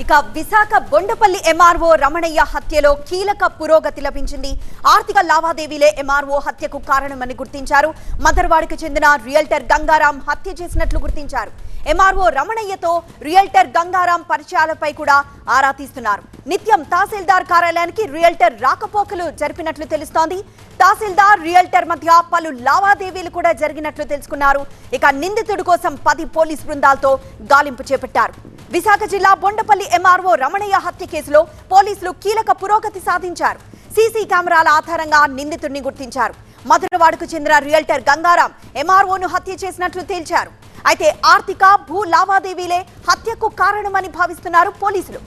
ఇక విశాఖ బొండపల్లి ఎంఆర్ఓ రమణయ్య హత్యలో కీలక పురోగతి లభించింది. ఆర్థిక లావాదేవీలే ఎంఆర్ఓ హత్యకు కారణమని గుర్తించారు. మదర్వాడకు చెందిన రియల్టర్ గంగారాం హత్య చేసినట్లు గుర్తించారు. ఎంఆర్ఓ రమణయ్యతో రియల్టర్ గంగారాం పరిచయాలపై కూడా ఆరా తీస్తున్నారు. నిత్యం తహసీల్దార్ కార్యాలయానికి రియల్టర్ రాకపోకలు జరిపినట్లు తెలుస్తోంది. తహసీల్దార్ రియల్టర్ మధ్య పలు లావాదేవీలు కూడా జరిగినట్లు తెలుసుకున్నారు. ఇక నిందితుడి కోసం పది పోలీస్ బృందాలతో గాలింపు చేపట్టారు. విశాఖ జిల్లా బొండపల్లి ఎంఆర్ఓ రమణయ్య హత్య కేసులో పోలీసులు కీలక పురోగతి సాధించారు. సీసీ కెమెరాల ఆధారంగా నిందితుడిని గుర్తించారు. మధురవాడకు చెందిన రియల్టర్ గంగారాం ఎంఆర్ఓను హత్య చేసినట్లు తేల్చారు. అయితే ఆర్థిక భూ లావాదేవీలే హత్యకు కారణమని భావిస్తున్నారు పోలీసులు.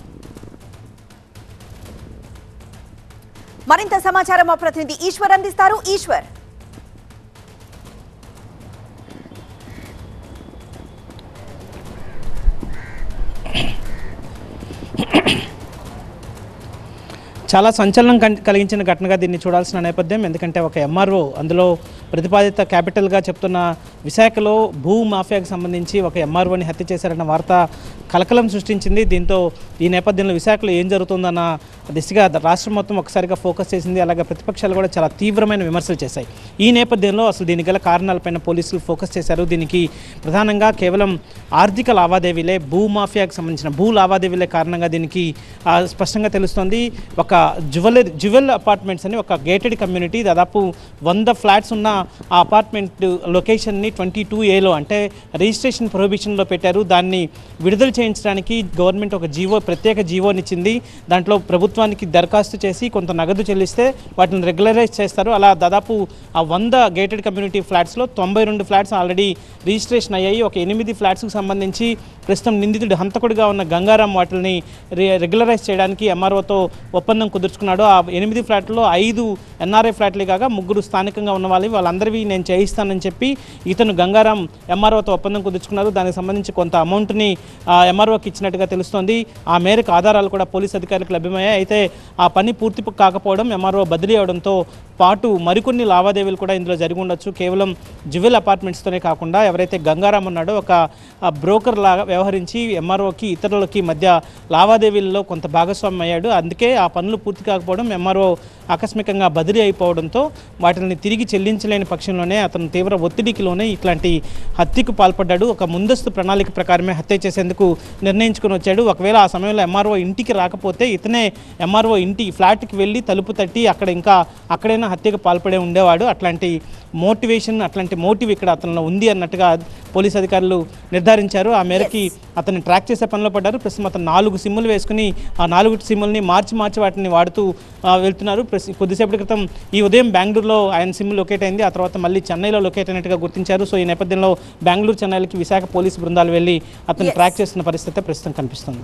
మరింత సమాచారం మా ప్రతినిధి ఈశ్వర్ అందిస్తారు. ఈశ్వర్. చాలా సంచలనం కన్- కలిగించిన ఘటనగా దీన్ని చూడాల్సిన నేపథ్యం. ఎందుకంటే ఒక ఎంఆర్ఓ అందులో ప్రతిపాదిత క్యాపిటల్గా చెప్తున్న విశాఖలో భూ మాఫియాకు సంబంధించి ఒక ఎంఆర్ఓని హత్య చేశారన్న వార్త కలకలం సృష్టించింది. దీంతో ఈ నేపథ్యంలో విశాఖలో ఏం జరుగుతుందన్న దిశగా రాష్ట్రం మొత్తం ఒకసారిగా ఫోకస్ చేసింది. అలాగే ప్రతిపక్షాలు కూడా చాలా తీవ్రమైన విమర్శలు చేశాయి. ఈ నేపథ్యంలో అసలు దీనికి గల కారణాలపైన పోలీసులు ఫోకస్ చేశారు. దీనికి ప్రధానంగా కేవలం ఆర్థిక లావాదేవీలే భూ మాఫియాకు సంబంధించిన భూ లావాదేవీలే కారణంగా దీనికి స్పష్టంగా తెలుస్తోంది. ఒక జ్యువెలరీ జ్యువెల్ అపార్ట్మెంట్స్ అని ఒక గేటెడ్ కమ్యూనిటీ దాదాపు వంద ఫ్లాట్స్ ఉన్న ఆ అపార్ట్మెంట్ లొకేషన్ని ట్వంటీ టూ ఏలో అంటే రిజిస్ట్రేషన్ ప్రొహిబిషన్లో పెట్టారు. దాన్ని విడుదల చేయించడానికి గవర్నమెంట్ ఒక జీవో ప్రత్యేక జీవోనిచ్చింది దాంట్లో ప్రభుత్వానికి దరఖాస్తు చేసి కొంత నగదు చెల్లిస్తే వాటిని రెగ్యులరైజ్ చేస్తారు. అలా దాదాపు ఆ వంద గేటెడ్ కమ్యూనిటీ ఫ్లాట్స్లో తొంభై రెండు ఫ్లాట్స్ ఆల్రెడీ రిజిస్ట్రేషన్ అయ్యాయి. ఒక ఎనిమిది ఫ్లాట్స్కి సంబంధించి ప్రస్తుతం నిందితుడు హంతకుడిగా ఉన్న గంగారాం వాటిని రెగ్యులరైజ్ చేయడానికి ఎంఆర్ఓతో ఒప్పందం కుదుర్చుకున్నాడు. ఆ ఎనిమిది ఫ్లాట్లో ఐదు ఎన్ఆర్ఐ ఫ్లాట్లే కాగా ముగ్గురు స్థానికంగా ఉన్న వాళ్ళు వాళ్ళందరివి నేను చేయిస్తానని చెప్పి ఇతను గంగారాం ఎంఆర్ఓతో ఒప్పందం కుదుర్చుకున్నారు. దానికి సంబంధించి కొంత అమౌంట్ని ఎంఆర్ఓకి ఇచ్చినట్టుగా తెలుస్తోంది. ఆ మేరకు ఆధారాలు కూడా పోలీస్ అధికారులకు లభ్యమయ్యాయి. అయితే ఆ పని పూర్తి కాకపోవడం ఎంఆర్ఓ బదిలీ అవడంతో పాటు మరికొన్ని లావాదేవీలు కూడా ఇందులో జరిగి ఉండొచ్చు. కేవలం జ్యువెల్ అపార్ట్మెంట్స్తోనే కాకుండా ఎవరైతే గంగారాం ఉన్నాడో ఒక బ్రోకర్ లాగా వ్యవహరించి ఎంఆర్ఓకి ఇతరులకి మధ్య లావాదేవీల్లో కొంత భాగస్వామ్యం అయ్యాడు. అందుకే ఆ పనులు పూర్తి కాకపోవడం ఎంఆర్ఓ ఆకస్మికంగా బదిలీ అయిపోవడంతో వాటిని తిరిగి చెల్లించలేని పక్షంలోనే అతను తీవ్ర ఒత్తిడికిలోనే ఇట్లాంటి హత్యకు పాల్పడ్డాడు. ఒక ముందస్తు ప్రణాళిక ప్రకారమే హత్య చేసేందుకు నిర్ణయించుకుని వచ్చాడు. ఒకవేళ ఆ సమయంలో ఎంఆర్ఓ ఇంటికి రాకపోతే ఇతనే ఎంఆర్ఓ ఇంటి ఫ్లాట్కి వెళ్ళి తలుపు తట్టి అక్కడ ఇంకా అక్కడైనా హత్యకు పాల్పడే ఉండేవాడు. అట్లాంటి మోటివేషన్ అట్లాంటి మోటివ్ ఇక్కడ అతనిలో ఉంది అన్నట్టుగా పోలీస్ అధికారులు నిర్ధారించారు. ఆ మేరకి అతన్ని ట్రాక్ చేసే పనిలో పడ్డారు. ప్రస్తుతం అతను నాలుగు సిమ్ములు వేసుకుని ఆ నాలుగు సిమ్ముల్ని మార్చి మార్చి వాటిని వాడుతూ వెళ్తున్నారు. కొద్దిసేపటి క్రితం ఈ ఉదయం బెంగళూరులో ఆయన సిమ్ లొకేట్ అయింది. ఆ తర్వాత మళ్ళీ చెన్నైలో లొకేట్ అయినట్టుగా గుర్తించారు. సో ఈ నేపథ్యంలో బెంగళూరు చెన్నైలకి విశాఖ పోలీసు బృందాలు వెళ్ళి అతను. ట్రాక్ చేస్తున్న పరిస్థితి ప్రస్తుతం కనిపిస్తుంది.